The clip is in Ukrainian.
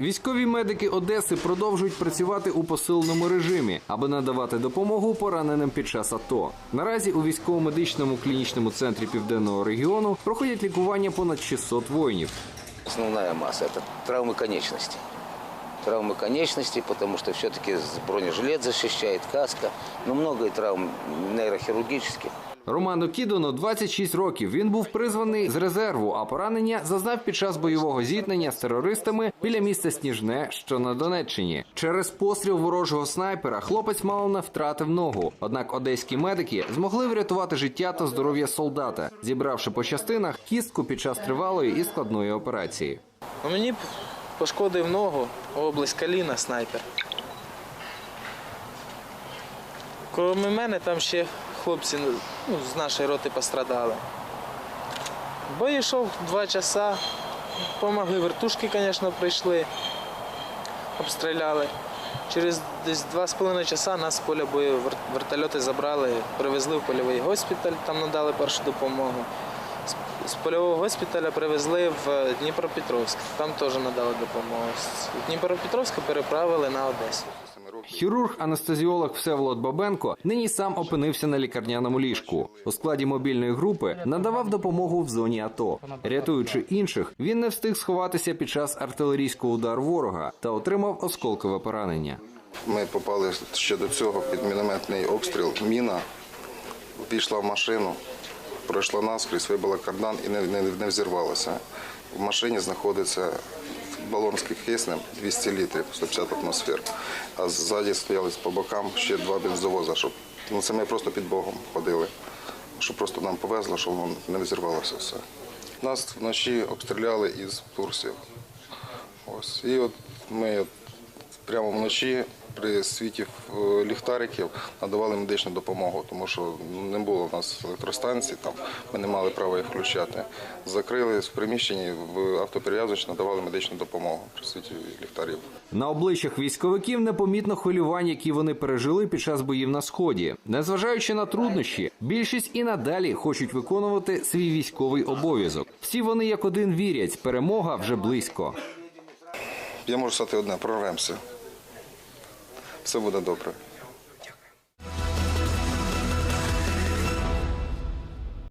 Військові медики Одеси продовжують працювати у посиленому режимі, аби надавати допомогу пораненим під час АТО. Наразі у військово-медичному клінічному центрі південного регіону проходять лікування понад 600 воїнів. Основная масса – это травмы конечностей. Травмы конечностей, потому что все-таки бронежилет защищает, каска, но много и травм нейрохирургических. Роману Кідону 26 років. Він був призваний з резерву, а поранення зазнав під час бойового зіткнення з терористами біля міста Сніжне, що на Донеччині. Через постріл ворожого снайпера хлопець мало не втратив ногу. Однак одеські медики змогли врятувати життя та здоров'я солдата, зібравши по частинах кістку під час тривалої і складної операції. Мені пошкодив ногу, область коліна, снайпер. Крім мене там ще хлопці ну, з нашої роти пострадали. Бой йшов два часа, помогли вертушки, звісно, прийшли, обстріляли. Через десь два з половиною часа нас з поля бою вертольоти забрали, привезли в польовий госпіталь, там надали першу допомогу. З- польового госпіталя привезли в Дніпропетровськ, там теж надали допомогу. З Дніпропетровська переправили на Одесу. Хірург-анестезіолог Всеволод Бабенко нині сам опинився на лікарняному ліжку. У складі мобільної групи надавав допомогу в зоні АТО. Рятуючи інших, він не встиг сховатися під час артилерійського удару ворога та отримав осколкове поранення. Ми попали ще до цього під мінометний обстріл. Міна пішла в машину, пройшла наскрізь, вибила кардан і не, не, не взірвалася. В машині знаходиться балон киснем 200 літрів, 150 атмосфер. А ззаді стояли по бокам ще два бензовоза, щоб ну, це ми просто під Богом ходили. Щоб просто нам повезло, щоб воно не розірвалося все. Нас вночі обстріляли із турсів. Ось. І от ми прямо вночі при світі е, ліхтариків надавали медичну допомогу, тому що не було в нас електростанцій, там ми не мали права їх включати. Закрили в приміщенні в автоперев'язочні, надавали медичну допомогу при світі ліхтарів. На обличчях військовиків непомітно хвилювань, які вони пережили під час боїв на сході. Незважаючи на труднощі, більшість і надалі хочуть виконувати свій військовий обов'язок. Всі вони як один вірять, перемога вже близько. Я можу сказати одне, прорвемося. Все буде добре.